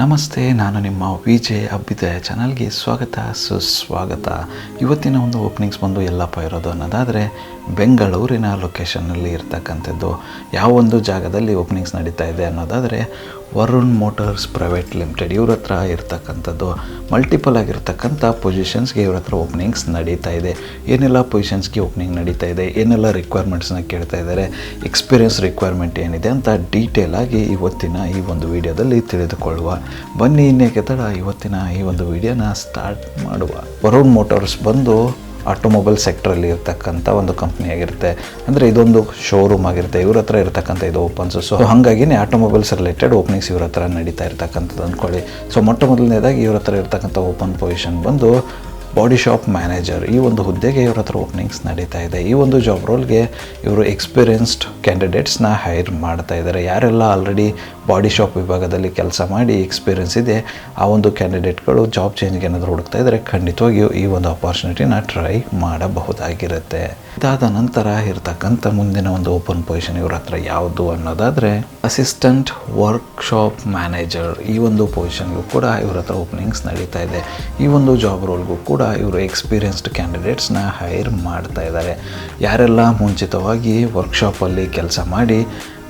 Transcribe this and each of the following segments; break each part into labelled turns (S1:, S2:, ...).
S1: ನಮಸ್ತೆ, ನಾನು ನಿಮ್ಮ ವಿ ಜೆ ಅಭ್ಯುದಯ ಚಾನಲ್ಗೆ ಸ್ವಾಗತ, ಸುಸ್ವಾಗತ. ಇವತ್ತಿನ ಒಂದು ಓಪನಿಂಗ್ಸ್ ಬಂದು ಎಲ್ಲಪ್ಪ ಇರೋದು ಅನ್ನೋದಾದರೆ ಬೆಂಗಳೂರಿನ ಲೊಕೇಶನ್ನಲ್ಲಿ ಇರ್ತಕ್ಕಂಥದ್ದು. ಯಾವ ಒಂದು ಜಾಗದಲ್ಲಿ ಓಪನಿಂಗ್ಸ್ ನಡೀತಾ ಇದೆ ಅನ್ನೋದಾದರೆ ವರುಣ್ ಮೋಟರ್ಸ್ ಪ್ರೈವೇಟ್ ಲಿಮಿಟೆಡ್ ಇವ್ರ ಹತ್ರ ಇರ್ತಕ್ಕಂಥದ್ದು. ಮಲ್ಟಿಪಲ್ ಆಗಿರ್ತಕ್ಕಂಥ ಪೊಸಿಷನ್ಸ್ಗೆ ಇವ್ರ ಹತ್ರ ಓಪನಿಂಗ್ಸ್ ನಡೀತಾ ಇದೆ. ಏನೆಲ್ಲ ಪೊಸಿಷನ್ಸ್ಗೆ ಓಪನಿಂಗ್ ನಡೀತಾ ಇದೆ? ಏನೆಲ್ಲ ರಿಕ್ವೈರ್ಮೆಂಟ್ಸ್ನ ಕೇಳ್ತಾ ಇದ್ದಾರೆ? ಎಕ್ಸ್ಪೀರಿಯನ್ಸ್ ರಿಕ್ವೈರ್ಮೆಂಟ್ ಏನಿದೆ ಅಂತ ಡೀಟೇಲ್ ಆಗಿ ಇವತ್ತಿನ ಈ ಒಂದು ವಿಡಿಯೋದಲ್ಲಿ ತಿಳಿದುಕೊಳ್ಳುವ. ಬನ್ನಿ, ಇನ್ನೇಕೆ ತಡ, ಇವತ್ತಿನ ಈ ಒಂದು ವಿಡಿಯೋನ ಸ್ಟಾರ್ಟ್ ಮಾಡುವ. ವರುಣ್ ಮೋಟರ್ಸ್ ಬಂದು ಆಟೋಮೊಬೈಲ್ ಸೆಕ್ಟ್ರಲ್ಲಿ ಇರ್ತಕ್ಕಂಥ ಒಂದು ಕಂಪ್ನಿ ಆಗಿರುತ್ತೆ. ಅಂದರೆ ಇದೊಂದು ಶೋರೂಮ್ ಆಗಿರುತ್ತೆ. ಇವ್ರ ಹತ್ರ ಇರ್ತಕ್ಕಂಥ ಇದು ಓಪನ್ಸ್ ಸೊ ಹಾಗಾಗಿನೇ ಆಟೋಮೊಬೈಲ್ಸ್ ರಿಲೇಟೆಡ್ ಓಪನಿಂಗ್ಸ್ ಇವ್ರ ಹತ್ರ ನಡೀತಾ ಇರ್ತಕ್ಕಂಥದ್ದು ಅಂದ್ಕೊಳ್ಳಿ. ಸೊ ಮೊಟ್ಟ ಮೊದಲನೇದಾಗಿ ಇವ್ರ ಹತ್ರ ಇರ್ತಕ್ಕಂಥ ಓಪನ್ ಪೊಸಿಷನ್ ಬಂದು ಬಾಡಿ ಶಾಪ್ ಮ್ಯಾನೇಜರ್ ಈ ಒಂದು ಹುದ್ದೆಗೆ ಇವ್ರ ಹತ್ರ ಓಪನಿಂಗ್ಸ್ ನಡೀತಾ ಇದೆ. ಈ ಒಂದು ಜಾಬ್ ರೋಲ್ಗೆ ಇವರು ಎಕ್ಸ್ಪೀರಿಯನ್ಸ್ಡ್ ಕ್ಯಾಂಡಿಡೇಟ್ಸ್ನ ಹೈರ್ ಮಾಡ್ತಾ ಇದ್ದಾರೆ. ಯಾರೆಲ್ಲ ಆಲ್ರೆಡಿ ಬಾಡಿ ಶಾಪ್ ವಿಭಾಗದಲ್ಲಿ ಕೆಲಸ ಮಾಡಿ ಎಕ್ಸ್ಪೀರಿಯನ್ಸ್ ಇದೆ. ಆ ಒಂದು ಕ್ಯಾಂಡಿಡೇಟ್ಗಳು ಜಾಬ್ ಚೇಂಜ್ಗೆ ಏನಾದರೂ ಹುಡುಕ್ತಾ ಇದ್ದರೆ ಖಂಡಿತವಾಗಿಯೂ ಈ ಒಂದು ಆಪರ್ಚುನಿಟಿನ ಟ್ರೈ ಮಾಡಬಹುದಾಗಿರುತ್ತೆ. ಇದಾದ ನಂತರ ಇರ್ತಕ್ಕಂಥ ಮುಂದಿನ ಒಂದು ಓಪನ್ ಪೊಸಿಷನ್ ಇವ್ರ ಹತ್ರ ಯಾವುದು ಅನ್ನೋದಾದರೆ ಅಸಿಸ್ಟೆಂಟ್ ವರ್ಕ್ಶಾಪ್ ಮ್ಯಾನೇಜರ್ ಈ ಒಂದು ಪೊಸಿಷನ್ಗೂ ಕೂಡ ಇವ್ರ ಹತ್ರ ಓಪನಿಂಗ್ಸ್ ನಡೀತಾ ಇದೆ. ಈ ಒಂದು ಜಾಬ್ ರೋಲ್ಗೂ ಕೂಡ ಇವರು ಎಕ್ಸ್ಪೀರಿಯನ್ಸ್ಡ್ ಕ್ಯಾಂಡಿಡೇಟ್ಸ್ನ ಹೈರ್ ಮಾಡ್ತಾ ಇದ್ದಾರೆ. ಯಾರೆಲ್ಲ ಮುಂಚಿತವಾಗಿ ವರ್ಕ್ಶಾಪಲ್ಲಿ ಕೆಲಸ ಮಾಡಿ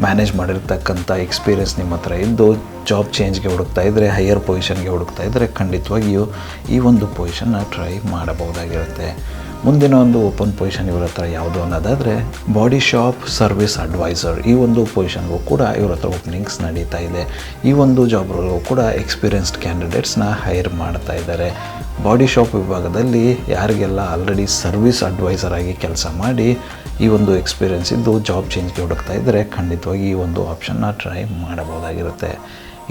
S1: ಮ್ಯಾನೇಜ್ ಮಾಡಿರ್ತಕ್ಕಂಥ ಎಕ್ಸ್ಪೀರಿಯನ್ಸ್ ನಿಮ್ಮ ಹತ್ರ ಇದ್ದು ಜಾಬ್ ಚೇಂಜ್ಗೆ ಹುಡುಕ್ತಾ ಇದ್ದರೆ ಹೈಯರ್ ಪೊಸಿಷನ್ಗೆ ಹುಡುಕ್ತಾ ಇದ್ದರೆ ಖಂಡಿತವಾಗಿಯೂ ಈ ಒಂದು ಪೊಸಿಷನ್ನ ಟ್ರೈ ಮಾಡಬಹುದಾಗಿರುತ್ತೆ. ಮುಂದಿನ ಒಂದು ಓಪನ್ ಪೊಸಿಷನ್ ಇವ್ರ ಹತ್ರ ಯಾವುದು ಅನ್ನೋದಾದರೆ ಬಾಡಿ ಶಾಪ್ ಸರ್ವಿಸ್ ಅಡ್ವೈಸರ್ ಈ ಒಂದು ಪೊಸಿಷನ್ಗೂ ಕೂಡ ಇವ್ರ ಹತ್ರ ಓಪನಿಂಗ್ಸ್ ನಡೀತಾ ಇದೆ. ಈ ಒಂದು ಜಾಬ್ ರೋಲ್ಗೂ ಕೂಡ ಎಕ್ಸ್ಪೀರಿಯನ್ಸ್ಡ್ ಕ್ಯಾಂಡಿಡೇಟ್ಸ್ನ ಹೈರ್ ಮಾಡ್ತಾ ಇದ್ದಾರೆ. ಬಾಡಿ ಶಾಪ್ ವಿಭಾಗದಲ್ಲಿ ಯಾರಿಗೆಲ್ಲ ಆಲ್ರೆಡಿ ಸರ್ವಿಸ್ ಅಡ್ವೈಸರ್ ಆಗಿ ಕೆಲಸ ಮಾಡಿ ಈ ಒಂದು ಎಕ್ಸ್ಪೀರಿಯನ್ಸ್ ಇದ್ದು ಜಾಬ್ ಚೇಂಜ್ಗೆ ಹುಡುಕ್ತಾ ಇದ್ದರೆ ಖಂಡಿತವಾಗಿ ಈ ಒಂದು ಆಪ್ಷನ್ನ ಟ್ರೈ ಮಾಡಬಹುದಾಗಿರುತ್ತೆ.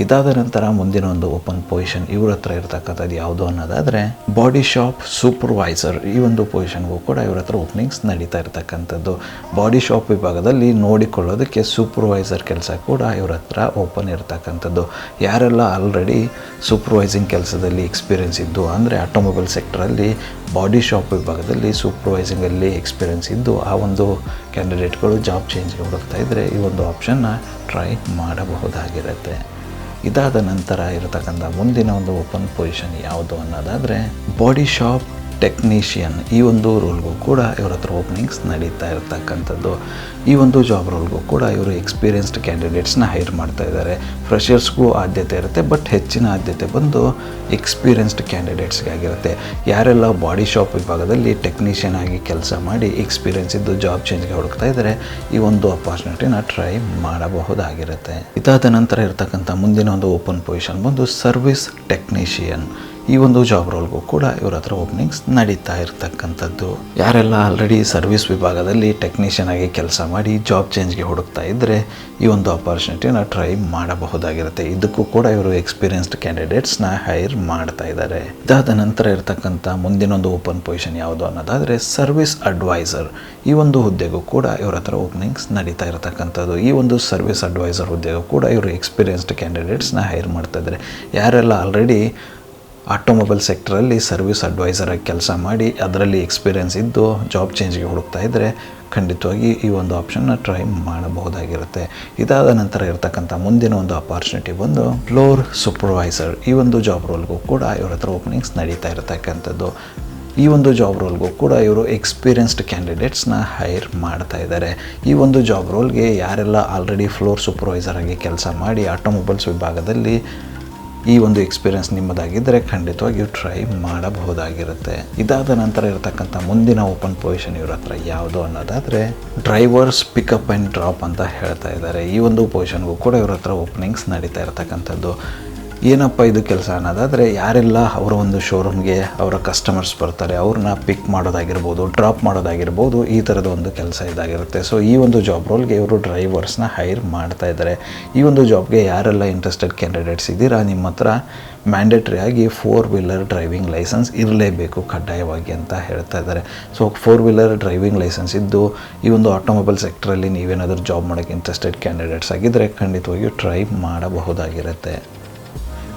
S1: ಇದಾದ ನಂತರ ಮುಂದಿನ ಒಂದು ಓಪನ್ ಪೊಸಿಷನ್ ಇವ್ರ ಹತ್ರ ಇರ್ತಕ್ಕಂಥದ್ದು ಯಾವುದು ಅನ್ನೋದಾದರೆ ಬಾಡಿ ಶಾಪ್ ಸೂಪರ್ವೈಸರ್ ಈ ಒಂದು ಪೊಸಿಷನ್ಗೂ ಕೂಡ ಇವ್ರ ಹತ್ರ ಓಪನಿಂಗ್ಸ್ ನಡೀತಾ ಇರ್ತಕ್ಕಂಥದ್ದು. ಬಾಡಿ ಶಾಪ್ ವಿಭಾಗದಲ್ಲಿ ನೋಡಿಕೊಳ್ಳೋದಕ್ಕೆ ಸೂಪರ್ವೈಸರ್ ಕೆಲಸ ಕೂಡ ಇವ್ರ ಹತ್ರ ಓಪನ್ ಇರ್ತಕ್ಕಂಥದ್ದು. ಯಾರೆಲ್ಲ ಆಲ್ರೆಡಿ ಸೂಪರ್ವೈಸಿಂಗ್ ಕೆಲಸದಲ್ಲಿ ಎಕ್ಸ್ಪೀರಿಯನ್ಸ್ ಇದ್ದು ಅಂದರೆ ಆಟೋಮೊಬೈಲ್ ಸೆಕ್ಟ್ರಲ್ಲಿ ಬಾಡಿ ಶಾಪ್ ವಿಭಾಗದಲ್ಲಿ ಸೂಪರ್ವೈಸಿಂಗಲ್ಲಿ ಎಕ್ಸ್ಪೀರಿಯನ್ಸ್ ಇದ್ದು ಆ ಒಂದು ಕ್ಯಾಂಡಿಡೇಟ್ಗಳು ಜಾಬ್ ಚೇಂಜ್ಗೆ ಹುಡುಕ್ತಾ ಇದ್ದರೆ ಈ ಒಂದು ಆಪ್ಷನ್ನ ಟ್ರೈ ಮಾಡಬಹುದಾಗಿರುತ್ತೆ. ಇದಾದ ನಂತರ ಇರತಕ್ಕಂಥ ಮುಂದಿನ ಒಂದು ಓಪನ್ ಪೊಸಿಷನ್ ಯಾವುದು ಅನ್ನೋದಾದರೆ ಬಾಡಿ ಶಾಪ್ ಟೆಕ್ನಿಷಿಯನ್ ಈ ಒಂದು ರೋಲ್ಗೂ ಕೂಡ ಇವ್ರ ಹತ್ರ ಓಪನಿಂಗ್ಸ್ ನಡೀತಾ ಇರ್ತಕ್ಕಂಥದ್ದು. ಈ ಒಂದು ಜಾಬ್ ರೋಲ್ಗೂ ಕೂಡ ಇವರು ಎಕ್ಸ್ಪೀರಿಯನ್ಸ್ಡ್ ಕ್ಯಾಂಡಿಡೇಟ್ಸ್ನ ಹೈರ್ ಮಾಡ್ತಾ ಇದ್ದಾರೆ ಫ್ರೆಷರ್ಸ್ಗೂ ಆದ್ಯತೆ ಇರುತ್ತೆ ಬಟ್ ಹೆಚ್ಚಿನ ಆದ್ಯತೆ ಬಂದು ಎಕ್ಸ್ಪೀರಿಯನ್ಸ್ಡ್ ಕ್ಯಾಂಡಿಡೇಟ್ಸ್ಗಾಗಿರುತ್ತೆ ಯಾರೆಲ್ಲ ಬಾಡಿ ಶಾಪ್ ವಿಭಾಗದಲ್ಲಿ ಟೆಕ್ನಿಷಿಯನ್ ಆಗಿ ಕೆಲಸ ಮಾಡಿ ಎಕ್ಸ್ಪೀರಿಯನ್ಸ್ ಇದ್ದು ಜಾಬ್ ಚೇಂಜ್ಗೆ ಹುಡುಕ್ತಾ ಇದ್ದಾರೆ ಈ ಒಂದು ಅಪಾರ್ಚುನಿಟಿನ ಟ್ರೈ ಮಾಡಬಹುದಾಗಿರುತ್ತೆ. ಇದಾದ ನಂತರ ಇರತಕ್ಕಂಥ ಮುಂದಿನ ಒಂದು ಓಪನ್ ಪೊಸಿಷನ್ ಬಂದು ಸರ್ವಿಸ್ ಟೆಕ್ನಿಷಿಯನ್ ಈ ಒಂದು ಜಾಬ್ ರೋಲ್ಗೂ ಕೂಡ ಇವ್ರ ಹತ್ರ ಓಪನಿಂಗ್ಸ್ ನಡೀತಾ ಇರ್ತಕ್ಕಂಥದ್ದು. ಯಾರೆಲ್ಲ ಆಲ್ರೆಡಿ ಸರ್ವಿಸ್ ವಿಭಾಗದಲ್ಲಿ ಟೆಕ್ನಿಷಿಯನ್ ಆಗಿ ಕೆಲಸ ಮಾಡಿ ಜಾಬ್ ಚೇಂಜ್ಗೆ ಹುಡುಕ್ತಾ ಇದ್ದರೆ ಈ ಒಂದು ಅಪರ್ಚುನಿಟಿನ ಟ್ರೈ ಮಾಡಬಹುದಾಗಿರುತ್ತೆ. ಇದಕ್ಕೂ ಕೂಡ ಇವರು ಎಕ್ಸ್ಪೀರಿಯನ್ಸ್ಡ್ ಕ್ಯಾಂಡಿಡೇಟ್ಸ್ನ ಹೈರ್ ಮಾಡ್ತಾ ಇದ್ದಾರೆ. ಇದಾದ ನಂತರ ಇರತಕ್ಕಂಥ ಮುಂದಿನೊಂದು ಓಪನ್ ಪೊಸಿಷನ್ ಯಾವುದು ಅನ್ನೋದಾದರೆ ಸರ್ವಿಸ್ ಅಡ್ವೈಸರ್ ಈ ಒಂದು ಹುದ್ದೆಗೂ ಕೂಡ ಇವರ ಹತ್ರ ಓಪನಿಂಗ್ಸ್ ನಡೀತಾ ಇರತಕ್ಕಂಥದ್ದು. ಈ ಒಂದು ಸರ್ವಿಸ್ ಅಡ್ವೈಸರ್ ಹುದ್ದೆಗೂ ಕೂಡ ಇವರು ಎಕ್ಸ್ಪೀರಿಯನ್ಸ್ಡ್ ಕ್ಯಾಂಡಿಡೇಟ್ಸ್ನ ಹೈರ್ ಮಾಡ್ತಾ ಇದ್ದಾರೆ. ಯಾರೆಲ್ಲ ಆಲ್ರೆಡಿ ಆಟೋಮೊಬೈಲ್ ಸೆಕ್ಟ್ರಲ್ಲಿ ಸರ್ವಿಸ್ ಅಡ್ವೈಸರ್ ಆಗಿ ಕೆಲಸ ಮಾಡಿ ಅದರಲ್ಲಿ ಎಕ್ಸ್ಪೀರಿಯನ್ಸ್ ಇದ್ದು ಜಾಬ್ ಚೇಂಜ್ಗೆ ಹುಡುಕ್ತಾ ಇದ್ದರೆ ಖಂಡಿತವಾಗಿ ಈ ಒಂದು ಆಪ್ಷನ್ನ ಟ್ರೈ ಮಾಡಬಹುದಾಗಿರುತ್ತೆ. ಇದಾದ ನಂತರ ಇರತಕ್ಕಂಥ ಮುಂದಿನ ಒಂದು ಅಪಾರ್ಚುನಿಟಿ ಬಂದು ಫ್ಲೋರ್ ಸೂಪರ್ವೈಸರ್ ಈ ಒಂದು ಜಾಬ್ ರೋಲ್ಗೂ ಕೂಡ ಇವ್ರ ಹತ್ರ ಓಪನಿಂಗ್ಸ್ ನಡೀತಾ ಇರತಕ್ಕಂಥದ್ದು. ಈ ಒಂದು ಜಾಬ್ ರೋಲ್ಗೂ ಕೂಡ ಇವರು ಎಕ್ಸ್ಪೀರಿಯನ್ಸ್ಡ್ ಕ್ಯಾಂಡಿಡೇಟ್ಸ್ನ ಹೈರ್ ಮಾಡ್ತಾ ಇದ್ದಾರೆ. ಈ ಒಂದು ಜಾಬ್ ರೋಲ್ಗೆ ಯಾರೆಲ್ಲ ಆಲ್ರೆಡಿ ಫ್ಲೋರ್ ಸೂಪರ್ವೈಸರ್ ಆಗಿ ಕೆಲಸ ಮಾಡಿ ಆಟೋಮೊಬೈಲ್ಸ್ ವಿಭಾಗದಲ್ಲಿ ಈ ಒಂದು ಎಕ್ಸ್ಪೀರಿಯನ್ಸ್ ನಿಮ್ಮದಾಗಿದ್ದರೆ ಖಂಡಿತವಾಗಿಯೂ ಟ್ರೈ ಮಾಡಬಹುದಾಗಿರುತ್ತೆ. ಇದಾದ ನಂತರ ಇರತಕ್ಕಂಥ ಮುಂದಿನ ಓಪನ್ ಪೊಸಿಷನ್ ಇವ್ರ ಹತ್ರ ಯಾವುದು ಅನ್ನೋದಾದರೆ ಡ್ರೈವರ್ಸ್ ಪಿಕಪ್ ಆ್ಯಂಡ್ ಡ್ರಾಪ್ ಅಂತ ಹೇಳ್ತಾ ಇದ್ದಾರೆ. ಈ ಒಂದು ಪೊಸಿಷನ್ಗೂ ಕೂಡ ಇವ್ರ ಹತ್ರ ಓಪನಿಂಗ್ಸ್ ನಡೀತಾ ಇರತಕ್ಕಂಥದ್ದು. ಏನಪ್ಪ ಇದು ಕೆಲಸ ಅನ್ನೋದಾದರೆ ಯಾರೆಲ್ಲ ಅವರ ಒಂದು ಶೋರೂಮ್ಗೆ ಅವರ ಕಸ್ಟಮರ್ಸ್ ಬರ್ತಾರೆ, ಅವ್ರನ್ನ ಪಿಕ್ ಮಾಡೋದಾಗಿರ್ಬೋದು ಡ್ರಾಪ್ ಮಾಡೋದಾಗಿರ್ಬೋದು, ಈ ಥರದ ಒಂದು ಕೆಲಸ ಇದಾಗಿರುತ್ತೆ. ಸೊ ಈ ಒಂದು ಜಾಬ್ ರೋಲ್ಗೆ ಇವರು ಡ್ರೈವರ್ಸ್ನ ಹೈರ್ ಮಾಡ್ತಾ ಇದ್ದಾರೆ. ಈ ಒಂದು ಜಾಬ್ಗೆ ಯಾರೆಲ್ಲ ಇಂಟ್ರೆಸ್ಟೆಡ್ ಕ್ಯಾಂಡಿಡೇಟ್ಸ್ ಇದ್ದೀರಾ, ನಿಮ್ಮ ಹತ್ರ ಮ್ಯಾಂಡೇಟ್ರಿ ಆಗಿ ಫೋರ್ ವೀಲರ್ ಡ್ರೈವಿಂಗ್ ಲೈಸೆನ್ಸ್ ಇರಲೇಬೇಕು ಕಡ್ಡಾಯವಾಗಿ ಅಂತ ಹೇಳ್ತಾ ಇದ್ದಾರೆ. So four wheeler driving licence ಇದ್ದು, ಈ ಒಂದು ಆಟೋಮೊಬೈಲ್ ಸೆಕ್ಟ್ರಲ್ಲಿ ನೀವೇನಾದರೂ ಜಾಬ್ ಮಾಡೋಕ್ಕೆ ಇಂಟ್ರೆಸ್ಟೆಡ್ ಕ್ಯಾಂಡಿಡೇಟ್ಸ್ ಆಗಿದ್ದರೆ ಖಂಡಿತವಾಗಿಯೂ ಟ್ರೈ ಮಾಡಬಹುದಾಗಿರುತ್ತೆ.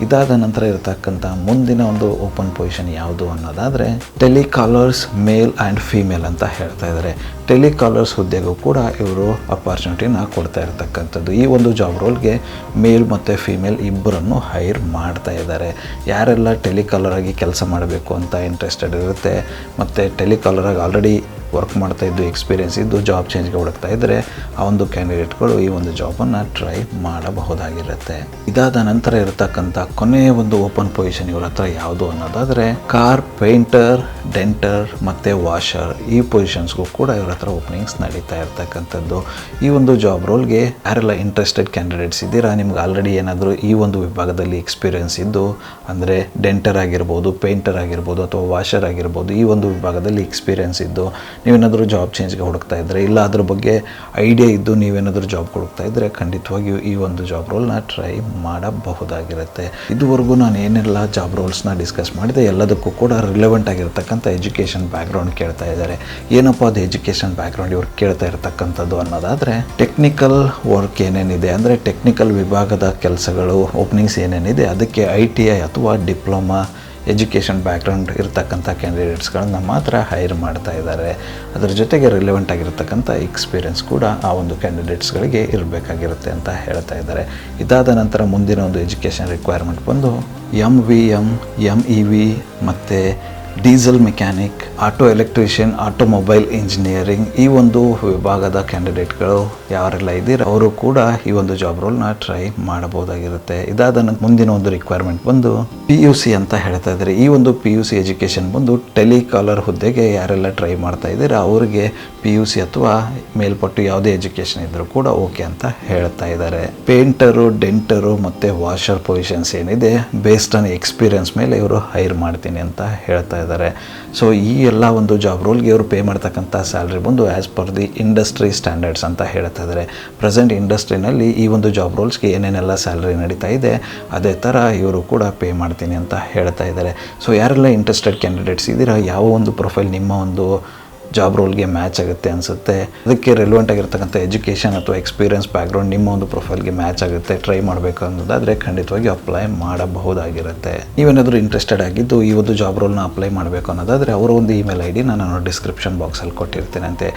S1: ಇದಾದ ನಂತರ ಇರತಕ್ಕಂಥ ಮುಂದಿನ ಒಂದು ಓಪನ್ ಪೊಸಿಷನ್ ಯಾವುದು ಅನ್ನೋದಾದರೆ ಟೆಲಿಕಾಲರ್ಸ್ ಮೇಲ್ ಆ್ಯಂಡ್ ಫೀಮೇಲ್ ಅಂತ ಹೇಳ್ತಾ ಇದ್ದಾರೆ. ಟೆಲಿಕಾಲರ್ಸ್ ಹುದ್ದೆಗೂ ಕೂಡ ಇವರು ಅಪಾರ್ಚುನಿಟಿನ ಕೊಡ್ತಾ ಇರತಕ್ಕಂಥದ್ದು. ಈ ಒಂದು ಜಾಬ್ ರೋಲ್ಗೆ ಮೇಲ್ ಮತ್ತು ಫೀಮೇಲ್ ಇಬ್ಬರನ್ನು ಹೈರ್ ಮಾಡ್ತಾ ಇದ್ದಾರೆ. ಯಾರೆಲ್ಲ ಟೆಲಿಕಾಲರ್ ಆಗಿ ಕೆಲಸ ಮಾಡಬೇಕು ಅಂತ ಇಂಟ್ರೆಸ್ಟೆಡ್ ಇರುತ್ತೆ, ಮತ್ತು ಟೆಲಿಕಾಲರಾಗಿ ಆಲ್ರೆಡಿ ವರ್ಕ್ ಮಾಡ್ತಾ ಇದ್ದು ಎಕ್ಸ್ಪೀರಿಯೆನ್ಸ್ ಇದ್ದು ಜಾಬ್ ಚೇಂಜ್ಗೆ ಹುಡುಕ್ತಾ ಇದ್ದರೆ ಆ ಒಂದು ಕ್ಯಾಂಡಿಡೇಟ್ಗಳು ಈ ಒಂದು ಜಾಬನ್ನು ಟ್ರೈ ಮಾಡಬಹುದಾಗಿರುತ್ತೆ. ಇದಾದ ನಂತರ ಇರತಕ್ಕಂಥ ಕೊನೆಯ ಒಂದು ಓಪನ್ ಪೊಸಿಷನ್ ಇವ್ರ ಹತ್ರ ಯಾವುದು ಅನ್ನೋದಾದರೆ ಕಾರ್ ಪೇಂಟರ್ ಡೆಂಟರ್ ಮತ್ತು ವಾಷರ್ ಈ ಪೊಸಿಷನ್ಸ್ಗೂ ಕೂಡ ಇವ್ರ ಹತ್ರ ಓಪನಿಂಗ್ಸ್ ನಡೀತಾ ಇರ್ತಕ್ಕಂಥದ್ದು. ಈ ಒಂದು ಜಾಬ್ ರೋಲ್ಗೆ ಯಾರೆಲ್ಲ ಇಂಟ್ರೆಸ್ಟೆಡ್ ಕ್ಯಾಂಡಿಡೇಟ್ಸ್ ಇದ್ದೀರಾ, ನಿಮ್ಗೆ ಆಲ್ರೆಡಿ ಏನಾದರೂ ಈ ಒಂದು ವಿಭಾಗದಲ್ಲಿ ಎಕ್ಸ್ಪೀರಿಯೆನ್ಸ್ ಇದ್ದು, ಅಂದರೆ ಡೆಂಟರ್ ಆಗಿರ್ಬೋದು ಪೇಂಟರ್ ಆಗಿರ್ಬೋದು ಅಥವಾ ವಾಷರ್ ಆಗಿರ್ಬೋದು ಈ ಒಂದು ವಿಭಾಗದಲ್ಲಿ ಎಕ್ಸ್ಪೀರಿಯೆನ್ಸ್ ಇದ್ದು ನೀವೇನಾದರೂ ಜಾಬ್ ಚೇಂಜ್ಗೆ ಹುಡುಕ್ತಾ ಇದ್ದರೆ ಇಲ್ಲ ಅದ್ರ ಬಗ್ಗೆ ಐಡಿಯಾ ಇದ್ದು ನೀವೇನಾದರೂ ಜಾಬ್ ಹುಡುಕ್ತಾ ಇದ್ದರೆ ಖಂಡಿತವಾಗಿಯೂ ಈ ಒಂದು ಜಾಬ್ ರೋಲ್ನ ಟ್ರೈ ಮಾಡಬಹುದಾಗಿರುತ್ತೆ. ಇದುವರೆಗೂ ನಾನು ಏನೆಲ್ಲ ಜಾಬ್ ರೋಲ್ಸ್ನ ಡಿಸ್ಕಸ್ ಮಾಡಿದೆ, ಎಲ್ಲದಕ್ಕೂ ಕೂಡ ರಿಲೆವೆಂಟ್ ಆಗಿರ್ತಕ್ಕಂಥ ಎಜುಕೇಷನ್ ಬ್ಯಾಕ್ಗ್ರೌಂಡ್ ಕೇಳ್ತಾ ಇದ್ದಾರೆ. ಏನಪ್ಪ ಅದು ಎಜುಕೇಷನ್ ಬ್ಯಾಕ್ಗ್ರೌಂಡ್ ಇವ್ರು ಕೇಳ್ತಾ ಇರ್ತಕ್ಕಂಥದ್ದು ಅನ್ನೋದಾದರೆ ಟೆಕ್ನಿಕಲ್ ವರ್ಕ್ ಏನೇನಿದೆ ಅಂದರೆ ಟೆಕ್ನಿಕಲ್ ವಿಭಾಗದ ಕೆಲಸಗಳು ಓಪನಿಂಗ್ಸ್ ಏನೇನಿದೆ, ಅದಕ್ಕೆ ಐ ಟಿ ಐ ಅಥವಾ ಡಿಪ್ಲೊಮಾ ಎಜುಕೇಷನ್ ಬ್ಯಾಕ್ಗ್ರೌಂಡ್ ಇರತಕ್ಕಂಥ ಕ್ಯಾಂಡಿಡೇಟ್ಸ್ಗಳನ್ನ ಮಾತ್ರ ಹೈರ್ ಮಾಡ್ತಾ ಇದ್ದಾರೆ. ಅದರ ಜೊತೆಗೆ ರಿಲೆವೆಂಟ್ ಆಗಿರತಕ್ಕಂಥ ಎಕ್ಸ್ಪೀರಿಯೆನ್ಸ್ ಕೂಡ ಆ ಒಂದು ಕ್ಯಾಂಡಿಡೇಟ್ಸ್ಗಳಿಗೆ ಇರಬೇಕಾಗಿರುತ್ತೆ ಅಂತ ಹೇಳ್ತಾ ಇದ್ದಾರೆ. ಇದಾದ ನಂತರ ಮುಂದಿನ ಒಂದು ಎಜುಕೇಷನ್ ರಿಕ್ವೈರ್ಮೆಂಟ್ ಬಂದು M V M M E V ಮತ್ತು diesel mechanic, auto electrician, automobile engineering ಈ ಒಂದು ವಿಭಾಗದ ಕ್ಯಾಂಡಿಡೇಟ್ಗಳು ಯಾರೆಲ್ಲ ಇದ್ದೀರ, ಅವರು ಕೂಡ ಈ ಒಂದು ಜಾಬ್ ರೋಲ್ನ ಟ್ರೈ ಮಾಡಬಹುದಾಗಿರುತ್ತೆ. ಇದಾದ ಮುಂದಿನ ಒಂದು ರಿಕ್ವೈರ್ಮೆಂಟ್ ಬಂದು ಪಿ ಯು ಸಿ ಅಂತ ಹೇಳ್ತಾ ಇದ್ದಾರೆ. ಈ ಒಂದು ಪಿ ಯು ಸಿ ಎಜುಕೇಷನ್ ಬಂದು ಟೆಲಿಕಾಲರ್ ಹುದ್ದೆಗೆ ಯಾರೆಲ್ಲ ಟ್ರೈ ಮಾಡ್ತಾ ಇದ್ದೀರಾ, ಅವರಿಗೆ ಪಿ ಯು ಸಿ ಅಥವಾ ಮೇಲ್ಪಟ್ಟು ಯಾವುದೇ ಎಜುಕೇಷನ್ ಇದ್ದರೂ ಕೂಡ ಓಕೆ ಅಂತ ಹೇಳ್ತಾ ಇದ್ದಾರೆ. ಪೇಂಟರು, ಡೆಂಟರು ಮತ್ತು ವಾಷರ್ ಪೊಸಿಷನ್ಸ್ ಏನಿದೆ ಬೇಸ್ಡ್ ಆನ್ ಎಕ್ಸ್ಪೀರಿಯನ್ಸ್ ಮೇಲೆ ಇವರು ಹೈರ್ ಮಾಡ್ತೀನಿ ಅಂತ ಹೇಳ್ತಾ ಇದ್ದಾರೆ. ಸೊ ಈ ಎಲ್ಲ ಒಂದು ಜಾಬ್ ರೋಲ್ಗೆ ಅವರು ಪೇ ಮಾಡ್ತಕ್ಕಂಥ ಸ್ಯಾಲ್ರಿ ಬಂದು as per the industry standards ಅಂತ ಹೇಳ್ತಾ ಇದ್ದಾರೆ ಪ್ರೆಸೆಂಟ್ ಇಂಡಸ್ಟ್ರಿನಲ್ಲಿ ಈ ಒಂದು ಜಾಬ್ ರೋಲ್ಸ್ಗೆ ಏನೇನೆಲ್ಲ ಸ್ಯಾಲ್ರಿ ನಡೀತಾ ಇದೆ, ಅದೇ ಥರ ಇವರು ಕೂಡ ಪೇ ಮಾಡ್ತೀನಿ ಅಂತ ಹೇಳ್ತಾ ಇದ್ದಾರೆ ಸೊ ಯಾರೆಲ್ಲ ಇಂಟ್ರೆಸ್ಟೆಡ್ ಕ್ಯಾಂಡಿಡೇಟ್ಸ್ ಇದ್ದೀರಾ, ಯಾವ ಒಂದು ಪ್ರೊಫೈಲ್ ನಿಮ್ಮ ಒಂದು ಜಾಬ್ ರೋಲ್ಗೆ ಮ್ಯಾಚ್ ಆಗುತ್ತೆ ಅನಿಸುತ್ತೆ. ಅದಕ್ಕೆ ರೆಲೆವೆಂಟ್ ಆಗಿರ್ತಕ್ಕಂಥ ಎಜುಕೇಷನ್ ಅಥವಾ ಎಕ್ಸ್ಪೀರಿಯನ್ಸ್ ಬ್ಯಾಕ್ಗ್ರೌಂಡ್ ನಿಮ್ಮ ಒಂದು ಪ್ರೊಫೈಲ್ಗೆ ಮ್ಯಾಚ್ ಆಗುತ್ತೆ. ಟ್ರೈ ಮಾಡಬೇಕು ಅನ್ನೋದಾದರೆ ಖಂಡಿತವಾಗಿ ಅಪ್ಲೈ ಮಾಡಬಹುದಾಗಿರುತ್ತೆ. ನೀವೇನಾದರೂ ಇಂಟ್ರೆಸ್ಟೆಡ್ ಆಗಿದ್ದು ಈ ಒಂದು ಜಾಬ್ ರೋಲ್ನ ಅಪ್ಲೈ ಮಾಡಬೇಕು ಅನ್ನೋದಾದರೆ ಅವರ ಒಂದು ಇಮೇಲ್ ಐ ಡಿ ನಾನು ಡಿಸ್ಕ್ರಿಪ್ಷನ್ ಬಾಕ್ಸಲ್ಲಿ ಕೊಟ್ಟಿರ್ತೇನೆ ಅಂತೆ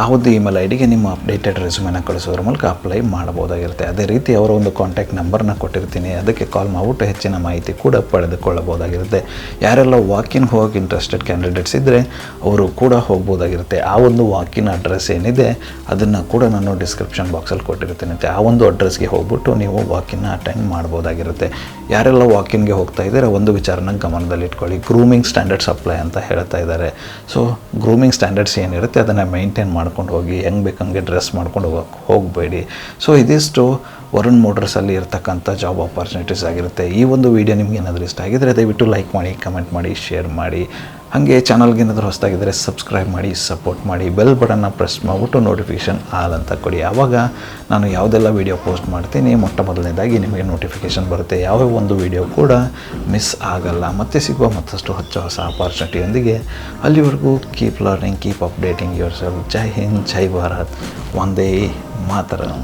S1: ಆ ಒಂದು ಇಮೇಲ್ ಐ ಡಿಗೆ ನಿಮ್ಮ ಅಪ್ಡೇಟೆಡ್ ರೆಸ್ಯೂಮೆನ ಕಳಿಸೋದ್ರ ಮೂಲಕ ಅಪ್ಲೈ ಮಾಡ್ಬೋದಾಗಿರುತ್ತೆ ಅದೇ ರೀತಿ ಅವರ ಒಂದು ಕಾಂಟ್ಯಾಕ್ಟ್ ನಂಬರ್ನ ಕೊಟ್ಟಿರ್ತೀನಿ. ಅದಕ್ಕೆ ಕಾಲ್ ಮಾಡಿಬಿಟ್ಟು ಹೆಚ್ಚಿನ ಮಾಹಿತಿ ಕೂಡ ಪಡೆದುಕೊಳ್ಳಬಹುದಾಗಿರುತ್ತೆ. ಯಾರೆಲ್ಲ ವಾಕಿನ್ ಹೋಗಕ್ಕೆ ಇಂಟ್ರೆಸ್ಟೆಡ್ ಕ್ಯಾಂಡಿಡೇಟ್ಸ್ ಇದ್ದರೆ ಅವರು ಕೂಡ ಹೋಗ್ಬೋದಾಗಿರುತ್ತೆ ಆ ಒಂದು ವಾಕಿನ್ ಅಡ್ರೆಸ್ ಏನಿದೆ, ಅದನ್ನು ಕೂಡ ನಾನು ಡಿಸ್ಕ್ರಿಪ್ಷನ್ ಬಾಕ್ಸಲ್ಲಿ ಕೊಟ್ಟಿರ್ತೀನಿ. ಆ ಒಂದು ಅಡ್ರೆಸ್ಗೆ ಹೋಗ್ಬಿಟ್ಟು ನೀವು ವಾಕಿನ್ನ ಅಟೆಂಡ್ ಮಾಡ್ಬೋದಾಗಿರುತ್ತೆ ಯಾರೆಲ್ಲ ವಾಕಿನ್ಗೆ ಹೋಗ್ತಾ ಇದ್ದಾರೆ, ಒಂದು ವಿಚಾರನ ಗಮನದಲ್ಲಿಟ್ಕೊಳ್ಳಿ ಗ್ರೂಮಿಂಗ್ ಸ್ಟ್ಯಾಂಡರ್ಡ್ಸ್ ಅಪ್ಲೈ ಅಂತ ಹೇಳ್ತಾ ಇದ್ದಾರೆ. ಸೊ ಗ್ರೂಮಿಂಗ್ ಸ್ಟ್ಯಾಂಡರ್ಡ್ಸ್ ಏನಿರುತ್ತೆ, ಅದನ್ನು ಮೈಂಟೈನ್ ಮಾಡ್ಕೊಂಡು ಹೋಗಿ, ಹೆಂಗೆ ಬೇಕಂಗೆ ಡ್ರೆಸ್ ಮಾಡ್ಕೊಂಡು ಹೋಗಕ್ಕೆ ಹೋಗಬೇಡಿ. ಸೊ ಇದಿಷ್ಟು ವರುಣ್ ಮೋಟರ್ಸಲ್ಲಿ ಇರ್ತಕ್ಕಂಥ ಜಾಬ್ ಆಪರ್ಚುನಿಟೀಸ್ ಆಗಿರುತ್ತೆ. ಈ ಒಂದು ವಿಡಿಯೋ ನಿಮ್ಗೆ ಏನಾದರೂ ಇಷ್ಟ ಆಗಿದ್ದರೆ ದಯವಿಟ್ಟು ಲೈಕ್ ಮಾಡಿ ಕಮೆಂಟ್ ಮಾಡಿ ಶೇರ್ ಮಾಡಿ. ಹಾಗೆ ಚಾನಲ್ಗೆ ಏನಾದರೂ ಹೊಸದಾಗಿದ್ದರೆ ಸಬ್ಸ್ಕ್ರೈಬ್ ಮಾಡಿ, ಸಪೋರ್ಟ್ ಮಾಡಿ, ಬೆಲ್ ಬಟನ್ನ ಪ್ರೆಸ್ ಮಾಡಿಬಿಟ್ಟು ನೋಟಿಫಿಕೇಷನ್ ಆಲ್ ಅಂತ ಕೊಡಿ. ಆವಾಗ ನಾನು ಯಾವುದೆಲ್ಲ ವೀಡಿಯೋ ಪೋಸ್ಟ್ ಮಾಡ್ತೀನಿ, ಮೊಟ್ಟ ಮೊದಲನೇದಾಗಿ ನಿಮಗೆ ನೋಟಿಫಿಕೇಷನ್ ಬರುತ್ತೆ. ಯಾವ ಒಂದು ವಿಡಿಯೋ ಕೂಡ ಮಿಸ್ ಆಗಲ್ಲ. ಮತ್ತೆ ಸಿಗುವ ಮತ್ತಷ್ಟು ಹೊಚ್ಚ ಹೊಸ ಅಪಾರ್ಚುನಿಟಿಯೊಂದಿಗೆ ಅಲ್ಲಿವರೆಗೂ keep learning keep updating yourself ಜೈ ಹಿಂದ್, ಜೈ ಭಾರತ್. ಒಂದೇ ಮಾತರಂ.